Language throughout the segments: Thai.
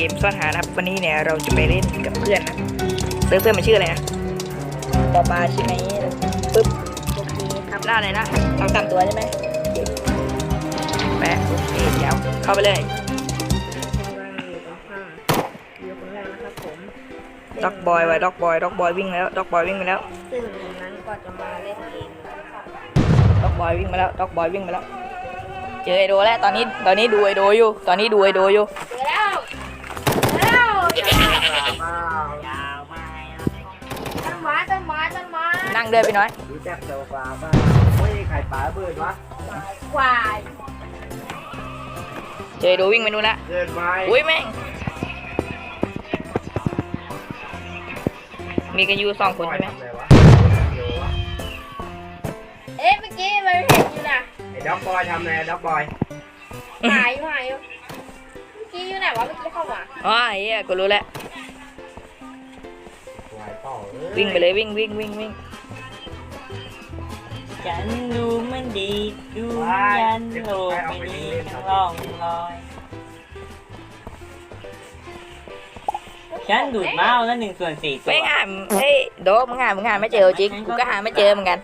กมซ่อนหานะครับ วันนี้เนี่ยเราจะไปเล่นกับเพื่อนนะเซิร์ฟเพื่อนมันชื่ออะไรนะปอปลาใช่ไหมปึ๊บโอเคครับล่าอะไรนะสองสามตัวใช่ไหมแปะโอเคเดี๋ยวเข้าไปเลยอยู่ตรงข้างอยู่คนแรกนะครับผมด็อกบอยไว้ด็อกบอยด็อกบอยวิ่งแล้วด็อกบอยวิ่งไปแล้วซึ่งตรงนั้นก็จะมาเล่นเกมด็อกบอยวิ่งมาแล้วด็อกบอยวิ่งมาแล้ว เจอไอโดแล้วตอนนี้ตอนนี้ดูไอโดอยู่ ตอนนี้ดูไอโดอยู่เจอแล้วเจ อแล้วต้นไม้ต้นไม้ต้นไม้นั่งเดินไปหน้อยรู้จักเจ้าปลาบ้างไม่ไข่ปลาเบิดวะควายเจอไอโดวิ่งไปนู่นละเกินไปอุ้ยแม่ง มีกันอยู่สองคนใช่ไหมทำไรวะเอ๊ะเมื่อกี้มันเห็นอยู่นะไอ้ด็อกบอยทำไงด็อกบอยหายอยู่หายอยู่เมื่อ กี้อยู่ไหนวะเมื่อกี้เข้ามาอ๋อไอ้เหี้ยกูรู้แล้ววายต่อเอ้ยวิ่งไปเลยวิ่งวิ่งวิ่งวิ่งฉันดูมันดีดูยันโลกไม่ดีทั้งร่องรอยฉันดูดเมาแล้วหนึ่งส่วนสี่ตัว ไม่งหาเฮ้ยโดมมึงหามึงหาไม่เจอจริงกูก็หาไม่เจอเหมือนกัน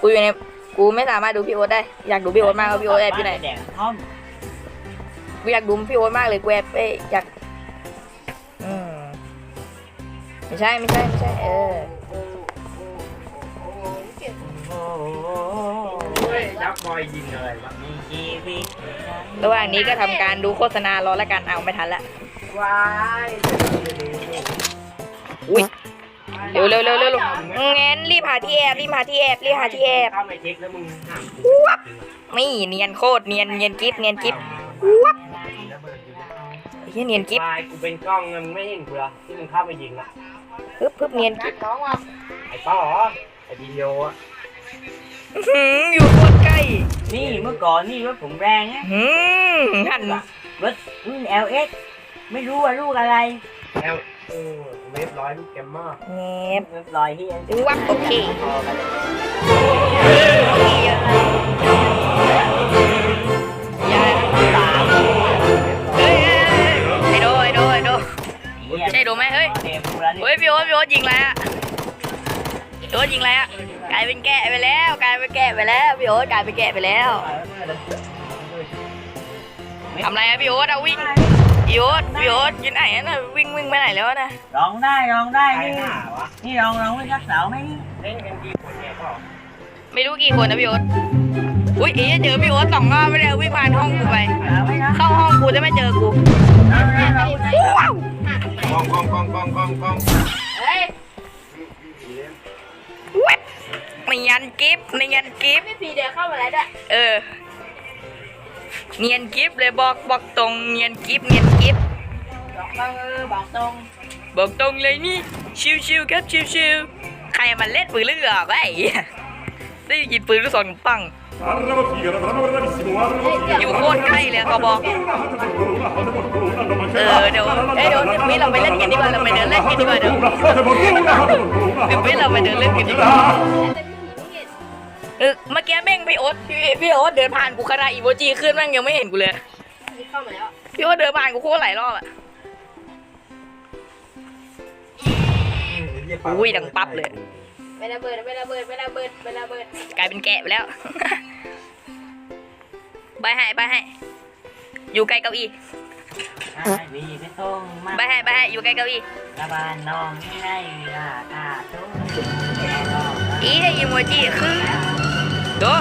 กูอยู่ในกูไม่สามารถดูพี่โอ๊ตได้อยากดูพี่โอ๊ตมากว่าพี่โอ๊ตแอบอยู่ไหน แดงท่อม กูอยากดูพี่โอ๊ตมากเลยกูแอบเอ้ยอยากอืมไม่ใช่ไม่ใช่ไม่ใช่เออโอ้โหเฮ้ยด็อกบอยยิงอะไรวะมีชีวิตระหว่างนี้ก็ทำการดูโฆษณารอแล้วกันเอาไม่ทันละวายอุ้ยเร็วเร็วเร็วเร็วเร็วงั้นรีบหาที่แอบรีบหาที่แอบรีบหาที่แอบเข้าไปเช็คแล้วมึงหานี่เนียนโคตรเนียนเนียนกิฟเนียนกิฟไอ้ เหี้ยเนียนกิฟวายกูเป็นกล้องมึงไม่เห็นกูเหรอที่มึงเข้าไปยิงอะปึ๊บปึ๊บเนียนนักิดฟน้องอะไอ้ต่อไอ้วิดีโออะอื้อหืออยู่โคตรใกล้ นี่เมื่อก่อนนี่รถผมแรงนะหืมหันรถรุ่น LS ไม่รู้ว่าลูกอะไรแล้วเออเว็บร้อยลูกแกมมากเงบเรียบร้อยที่อันดูวับโอเค พี่โอ๊ตพี่โอ๊ตยิงอะไรอะพี่โอ๊ตยิงอะไรอะกลายเป็นแกะไปแล้วกลายเป็นแกะไปแล้วพี่โอ๊ตกลายเป็นแกะไปแล้วทำอะไรอะพี่โอ๊ตเอาวิ่งพี่โอ๊ตพี่โอ๊ตอยู่ไหนอะน่ะวิ่งวิ่งไปไหนแล้วนะลองได้ลองได้ใครนี่หาวะนี่ลองลองไม่ชักเสาไหมนี่เล่นกันกี่คนเนี่ยก็ไม่รู้กี่คนนะพี่โอ๊ตอุ้ยเอ๊ะเจอพี่โอ๊ตสองรอบไม่ได้วิ่งผ่านห้องกูไปเสาไหมนะเข้าห้องกูจะไม่เจอกูว้าวกองกองกองกองกองก องเฮ้ยเว็บเนียนกิฟเนียนกิฟพี่พีเดินเข้ามาแล้วด้วยเออ เนียนกิฟเลยบอกบอกตรงเนียนกิฟเนียนกิฟบอกเออบอกตรง บอกตรงเลยนี่ชิวๆครับชิวๆใครมันเล่นปืนลูกหยอกวะไอ้เหี้ย ได้ยินปืนลูกซองปัง Arrabo Figaro, bravo bravissimo, arrabo อยู่โคตรใกล้เลยเขาบอกเออเดี๋ยวเอ้ยเดี๋ยวเดี๋ยวพี่เราไปเล่นกันดีกว่าเราไปเดินเล่นกันดีกว่าเดี๋ยวเดี๋ยวพี่เราไปเดินเล่นกันดีกว่าแต่พี่พีไม่เห็นเออเมื่อกี้แม่งพี่โอ๊ตพี่พี่โอ๊ตเดินผ่านกูขนาดอีโมจิขึ้นแม่งยังไม่เห็นกูเลยพี่เข้ามาแล้วพี่โอ๊ตเดินผ่านกูโคตรหลายรอบอะอุ้ยดังปั๊บเลย ไม่ระเบิดไม่ระเบิดไม่ระเบิดไม่ระเบิดกลายเป็นแกะไปแล้ว ใบให้ใบให้ อยู่ใกล้เก้าอี้อ่าดีไม่ต้องมาใบให้ใบให้อยู่ใกล้เก้าอี้กระบาลน้องนี่ให้ราคาทุกแน่นอนอีถ้าอีโมจิขึ้นดู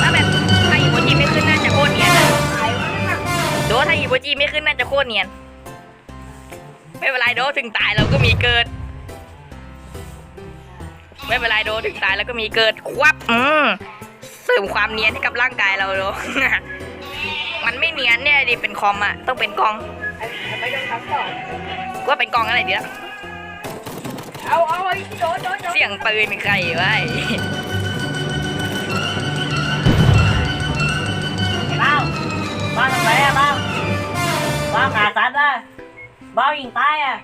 ถ้าแบบถ้าอีโมจิไม่ขึ้นน่าจะโคตรเนียนอะดูถ้าอีโมจิไม่ขึ้นน่าจะโคตรเนียน ไม่เป็นไรโดถึงตายเราก็มีเกิด ไม่เป็นไรโดถึงตายแล้วก็มีเกิดควับอืมเสริมความเนียนให้กับร่างกายเราโดมันไม่เนียนเนี่ยดิเป็นคอมอะต้องเป็นกองว่าเป็นกองอะไรดีละเอาเอาไอ้โดนโดนโดนเสียงปืนใครวะไอ้บ้าบ้าทำไรอะบ้าบ้าขาสัตว์อะบ้ายิงตายอะ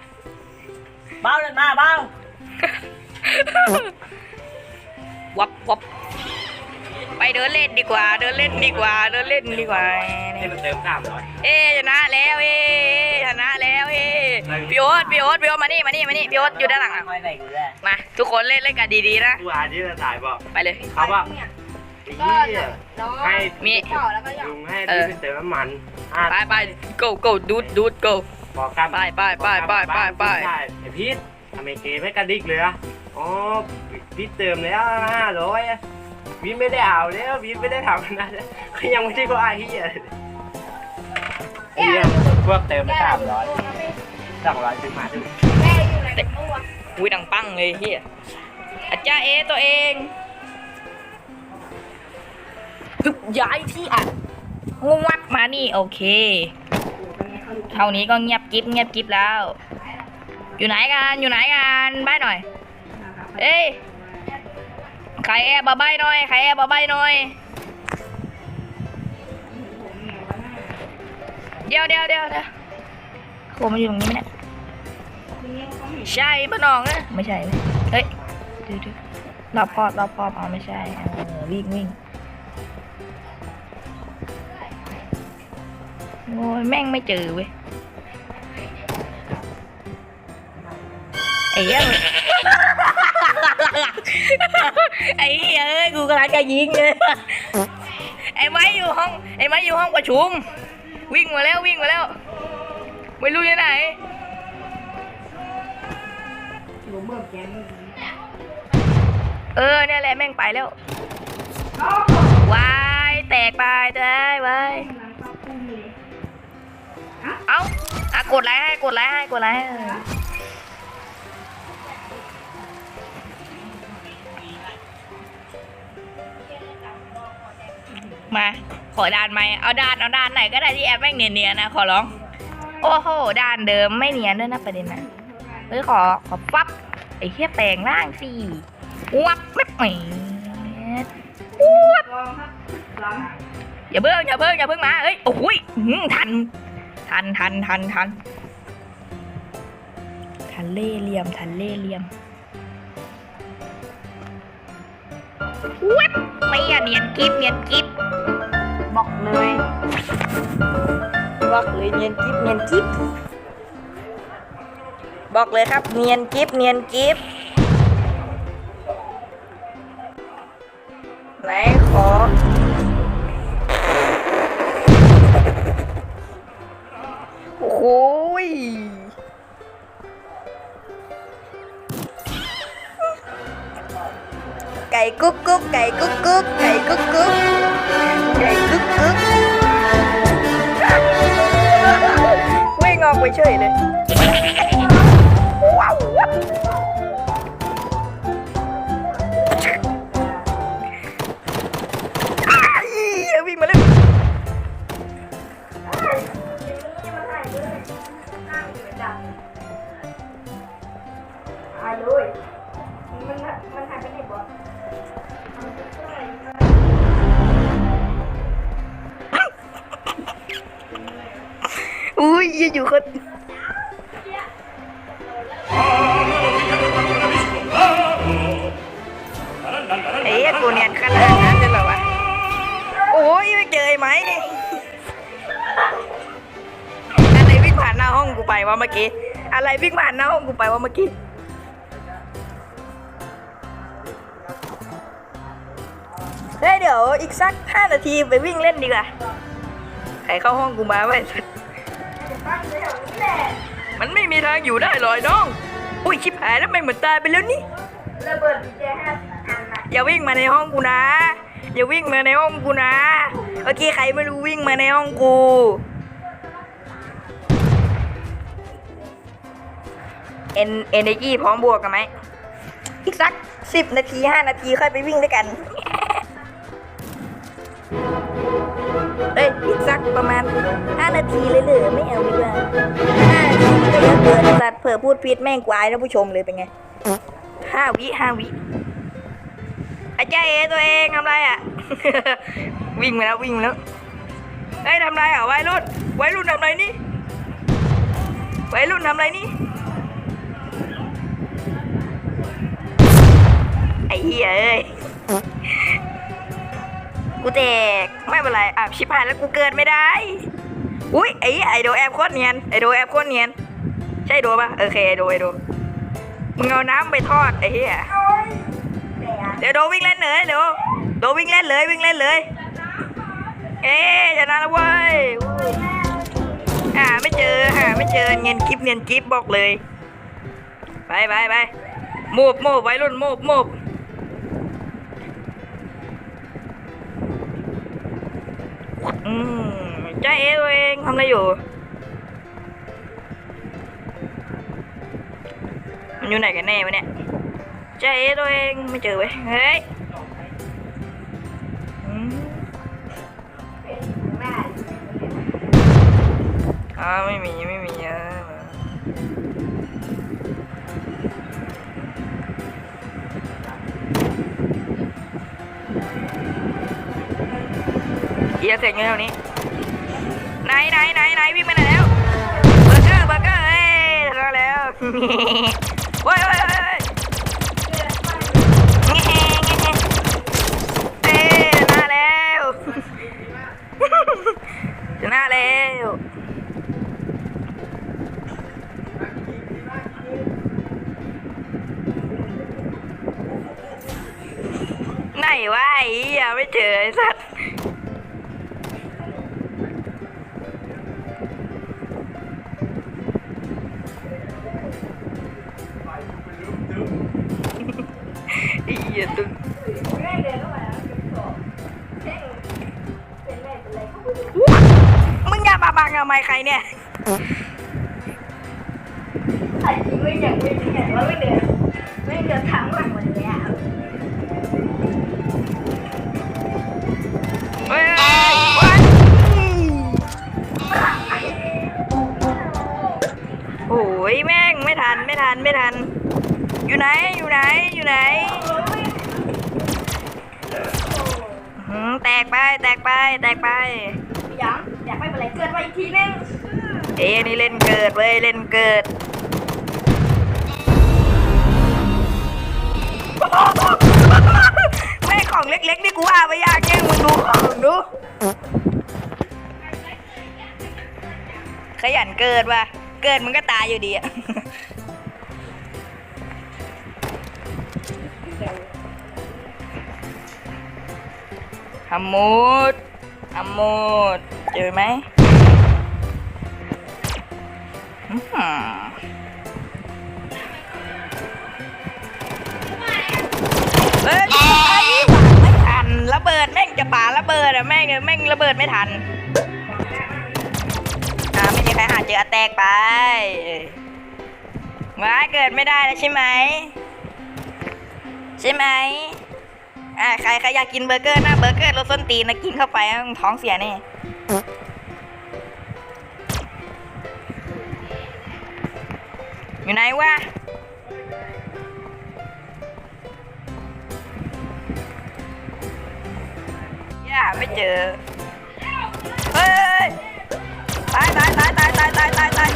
บ้าเดินมาบ้า วับวับไปเดินเล่นดีกว่า เดินเล่นดีกว่า เดินเล่นดีกว่า ให้มันเติมสามร้อยเอ๊ชนะแล้วเอ๊ชนะแล้วเอ๊พี่โอ๊ตพี่โอ๊ตพี่โอ๊ตมานี่มานี่มานี่พี่โอ๊ตอยู่ด้านหลังอะไม่ได้กูได้มาทุกคนเล่นเล่นกันดีๆนะกูหาที่จะถ่ายบอกไปเลยเขาว่าเนี่ยไอ้ก็เหี้ยน้องให้มีต่อแล้วก็หยอลุกงให้ที่ไปเติมน้ำมันอะไปไป go go ดูดดูด go บอกกันไปไปไปไปไปไปใช่ไอพีททำไมเกมไม่กระดิกเลยอะ อ๋อพีทเติมแล้วห้าร้อยพีทไม่ได้เอาแล้วพีทไม่ได้ทำนะก็ยังไม่ได้ว่าเฮียเลยไอ้เหี้ยพวกเติมไปสามร้อยสองร้อยซื้อมาดูแม่อยู่ในตู้อะอุ้ยดังปังเลยเฮียอาจารย์เอตัวเองฮึบย้ายที่อัดงวับมานี่โอเค เท่านี้ก็เงียบกิ๊บเงียบกิ๊บแล้ว อยู่ไหนกันอยู่ไหนกันบายหน่อย เอ้ยใครแอบาใบหน่อยใครแอบาใบหน่อย เดี๋ยวเดี๋ยวเดี๋ยวเดี๋ยวโคมาอยู่ตรงนี้ไหมเนี่ยใช่ปะน้องอะไม่ใช่ เฮ้ยดูดูรอบครอรอบครอเอาไม่ใช่เออวิ่งวิ่งโอ้ยแม่งไม่เจอเว้ย เหี้ยไอ้เหี้ยเอ้ยกูกำลังจะยิงเลยไอ้ไม้อยู่ห้องไอ้ไม้อยู่ห้องประชุม วิ่งมาแล้ววิ่งมาแล้ว ไม่รู้ยู่ไหนเออเนี่ยแหละแม่งไปแล้ววายแตกไปได้วายเอ้าอะกดไลค์ให้กดไลค์ให้กดไลค์ให้ มา ขอด่านไหมเอาด่านเอาด่านไหนก็ได้ที่แอปแม่งเนียนๆนะขอร้อง โอ้โหด่านเดิมไม่เนียนด้วยนะประเด็นนะเฮ้ยขอขอปั๊บไอ้เหี้ยแปลงร่างสิวับไม่แหมวับอย่าเพิ่งอย่าเพิ่งอย่าเพิ่งมาเอ้ยโอ้ยหัน ทันทันทันทันทันเล่เหลี่ยมทันเล่เหลี่ยม วับไม่อยาเนียนกิฟเนียนกิฟบอกเลยบอกเลยเนียนกิฟเนียนกิฟบอกเลยครับเนียนกิฟเนียนกิฟ ไก่กุ๊กกุ๊กไก่กุ๊กกุ๊กไก่กุ๊กกุ๊ อุ้ยยังอยู่คนเอ้ยกูเนียนขนาดนั้นเลยหรอวะโอ้ยไม่เจอไอ้ไม้ดิอะไรวิ่งผ่านหน้าห้องกูไปวะเมื่อกี้ อะไรวิ่งผ่านหน้าห้องกูไปวะเมื่อกี้เฮ้ยเดี๋ยวอีกสักห้านาทีไปวิ่งเล่นดีกว่า ใครเข้าห้องกูมาไว้ มันไม่มีทางอยู่ได้หรอยน้อง อุ้ยชิบหายแล้วไม่เหมือนตายไปแล้วนี่ระเบิดกุญแจห้าอันนะอย่าวิ่งมาในห้องกูนะ อย่าวิ่งมาในห้องกูนะเมื่อกี้ใครไม่รู้วิ่งมาในห้องกูเอ็นเอเนจีพร้อมบวกกันไหมอีกสักสิบนาทีห้านาทีค่อยไปวิ่งด้วยกันเอ้ยอีกสักประมาณห้านาทีเลยเหรอไม่เอาดีกว่า สัตว์เผื่อพูดผิดแม่งกวายท่านผู้ชมเลยเป็นไงห้าวิห้าวิไอาจารย์เอตัวเองทำไรอะ วิ่งมาแล้ววิ่งมาแล้วเฮ้ยทำไรอะวัยรุ่นวัยรุ่นทำไรนี่วัยรุ่นทำไรนี่ไอ้เหี้ยเอ้ยกูแตกไม่เป็นไรอะชิบหายแล้วกูเกิดไม่ได้ อุ้ยไอ้ไอโดแอบโคตรเนียนไอโดแอบโคตรเนียน ใช่โดปะโอเคไอโดไอโดมึงเอาน้ำไปทอดไอ้เหี้ยเดี๋ยวโดวิ่งเล่นเลยเดี๋ยวโดวิ่งเล่นเลยวิ่งเล่นเลย เอ๊ะชนะแล้วเว้ยหาไม่เจอหาไม่เจอเนียนกิฟเนียนกิฟบอกเลย ไปไปไปมูบมูบไว้รุ่นมูบมูบ จ้าเอตัวเองทำอะไรอยู่ มันอยู่ไหนกันแน่วะเนี่ยจ้าเอตัวเองไม่เจอเว้ย เฮ้ยอืมแม่อ่าไม่มี ไม่มีอะเอียเสร็จอยู่แถวนี้ ไหนไหนไหนไหนวิ่งไปไหนแล้วเบอร์เกอร์เบอร์เกอร์เอ้ยชนะแล้วโอ้ยโอ้ยโอ้ยโอ้ยเอ้ยชนะแล้วชนะแล้วไหนวะไอ้เหี้ยไม่เจอไอ้สัตว์ เนี่ยใส่จริงไม่อยางไม่จริงอย่างว่าไม่เดินไม่เดินทางหลังมันเลยอะเฮ้ยเฮ้ยเฮ้ยโอ้ยแม่งไม่ทันไม่ทันไม่ทัน อยู่ไหนอยู่ไหนอยู่ไหนหือแตกไปแตกไปแตกไป อยากไม่เป็นไรเกินไปอีกทีนึงเอ้นี่เล่นเกิดเว้ยเล่นเกิดแม่ของเล็กๆนี่กูว่าไปยากแย่งมึงดูของดู ขยันเกิดว่ะ เกิดมึงก็ตายอยู่ดีอะฮัมมูดฮัมมูด เจอไหมอืมเอ้ยไอ้ไม่ทัน ระเบิดแม่งจะป่าระเบิดอะแม่งแม่งระเบิดไม่ทันอ่าไม่มีใครหาเจอแตกไปว้ายเกิดไม่ได้แล้วใช่ไหม ใช่ไหมอ่าใครใครอยากกินเบอร์เกอร์นะเบอร์เกอร์รสส้นตีนนะกินเข้าไปท้องเสียแน่ อยู่ไหนวะย่าไม่เจอ เฮ้ยตายตายตายตายตายตายตายตาย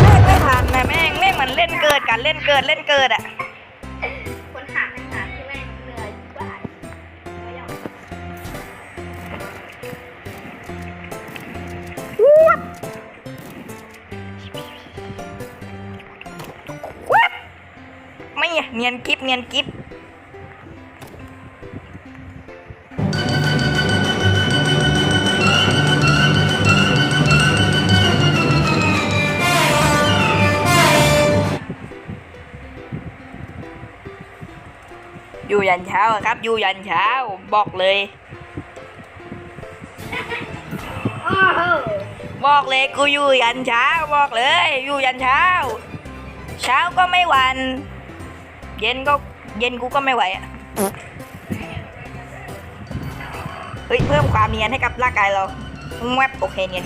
แม่งไม่ทันนะแม่งแม่งมันเล่นเกิดกันเล่นเกิดเล่นเกิดอะ เนียนกิฟเนียนกิฟอยู่ยันเช้าอะครับ อยู่ยันเช้าบอกเลยอ้าวบอกเลยกูอยู่ยันเช้าบอกเลย อยู่ยันเช้า เช้าก็ไม่หวัน เย็นก็เย็นกูก็ไม่ไหวอะเฮ้ยเพิ่มความเนียนให้กับร่างกายเราแวบโอเคเนียน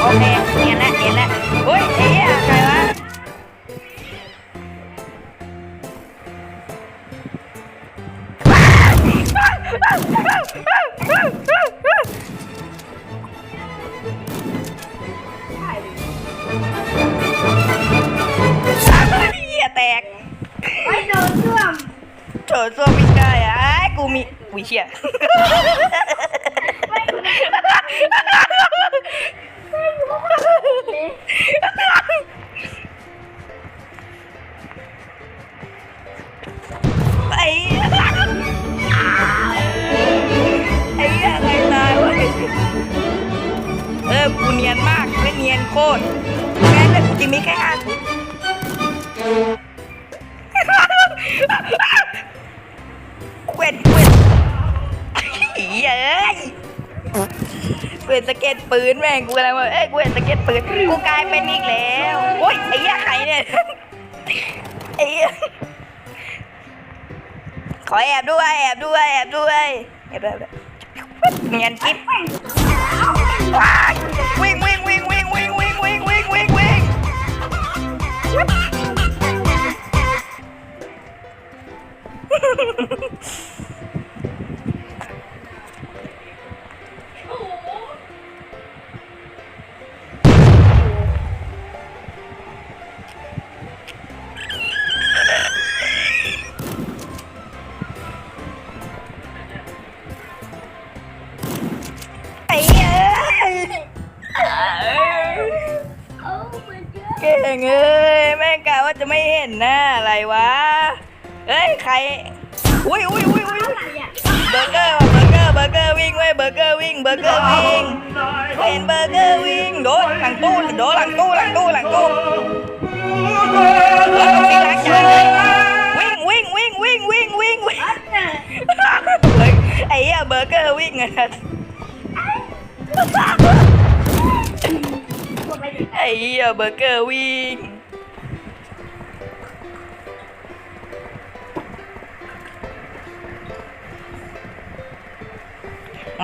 โอเคเนียนแล้วเนียนแล้วเฮ้ยเอ๊ะใครวะ ตกไม่โดนท่วมโถส้วมไม่ได้อะไอ้กูมีอุ้เชี่ยไอ้ไอ้อะไรตายวะเออกูเนียนมากไม่เนียนโคตรแม่เลยกูกินไม่แค่อัน นสะเก็ตปืนแม่งกูอะไรวะเอ้ยเห็นสะเก็ตปืนกูกลายเป็นอีกแล้วโอ้ยไอ้เหี้ยใครเนี่ยไอ้เหี้ยขอแอบด้วยแอบด้วยแอบด้วยแอบด้วยแบบเงียนกิ๊บ Burger Burger Burger Wing ơi Burger Wing Burger Wing. Hẹn Burger Wing Đố thằng Tu Đố thằng Tu thằng Tu thằng Tu. Wing Wing Wing Wing Wing Wing Wing. Ấy à Burger Wing à. Ấy à Burger Wing.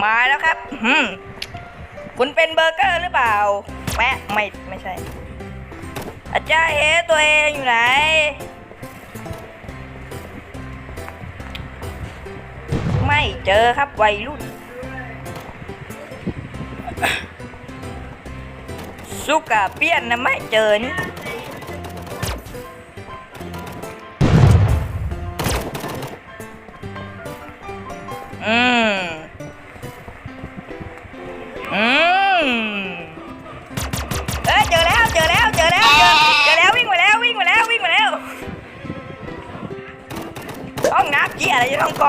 มาแล้วครับอืมคุณเป็นเบอร์เกอร์หรือเปล่าแปะไม่ไม่ใช่ อาจารย์เฮตัวเองอยู่ไหน ไม่เจอครับวัยรุ่นสุกาเปียนนะไม่เจอนี่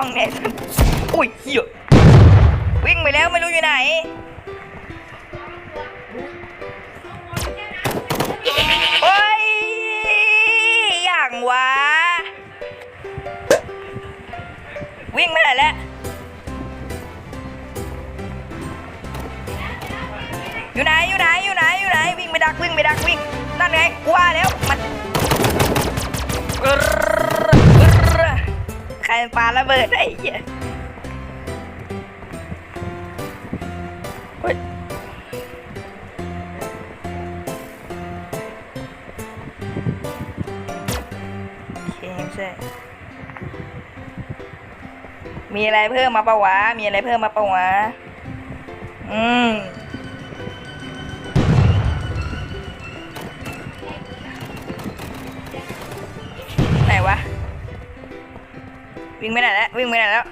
อยู่ห้องกล้องเนี่ยอุ้ยเหี้ยวิ่งไปแล้วไม่รู้อยู่ไหนโอ้ยอย่างวะวิ่งไปไหนแล้วอยู่ไหนอยู่ไหนอยู่ไหนอยู่ไหนวิ่งไปดักวิ่งไปดักวิ่งนั่นไงกว่าแล้วมัน ใครปาระเบิดไอ้เหี้ยเฮ้ยโอเคไม่ใช่มีอะไรเพิ่มมาปะวะ มีอะไรเพิ่มมาปะวะ อืม วิ่งไปไหนแล้ววิ่งไปไหนแล้ว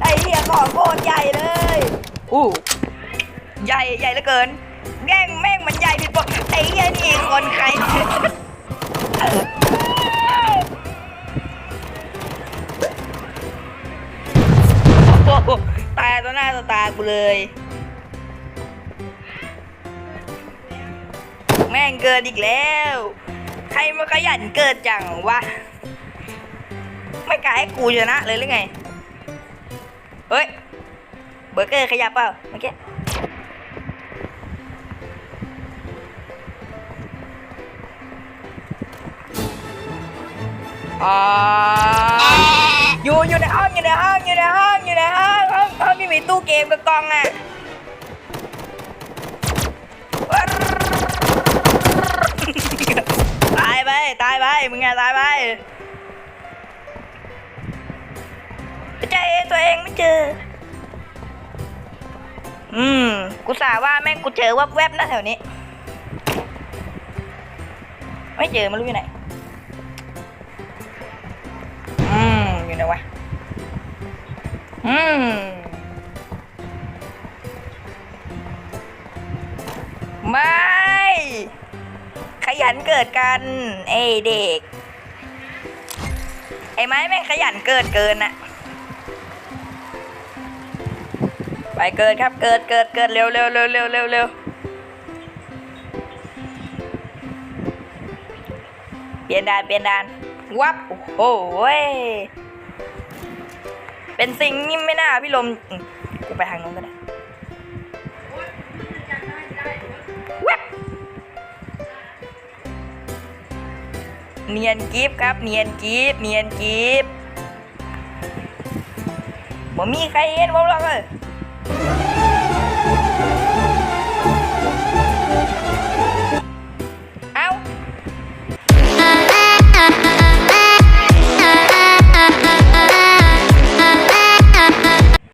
ไอ้เหี้ยของโคตรใหญ่เลยอู้ใหญ่ใหญ่เหลือเกินแม่งแม่งมันใหญ่ผิดปกติไอ้เหี้ยนี่คนใครโอ้โหตายต่อหน้าต่อตากูเลย แม่งเกิดอีกแล้ว ใครมาขยันเกิดจังวะ ไม่กล้าให้กูชนะเลยหรือไง เฮ้ย เบอร์เกอร์ขยับเปล่าเมื่อกี้อยู่อยู่ในห้องอยู่ในห้องอยู่ในห้องอยู่ในห้องห้องห้องที่มีตู้เกมกับกองอะ ตายไป ตายไป มึงไงตายไปใจเอตัวเองไม่เจอ อืม กูสาว่าแม่งกูเจอวับแวบๆนะแถวนี้ ไม่เจอไม่รู้อยู่ไหน อืม อยู่ไหนวะ อืมไม่ ขยันเกิดกันไอเด็ก ไอ้ไม้แม่งขยันเกิดเกินอะไปเกิดครับเกิดเกิดเกิดเร็วเร็วเร็วเร็วเร็วเร็วเปลี่ยนด่านเปลี่ยนด่านวับโอ้โหเว้ยเป็นสิ่งนี่ไม่น่าพี่ลมอืมกูไปทางนู้นก็ได้ เนียนกิฟครับ เนียนกิฟเนียนกิฟบ่มีใครเห็นผมหรอกเออ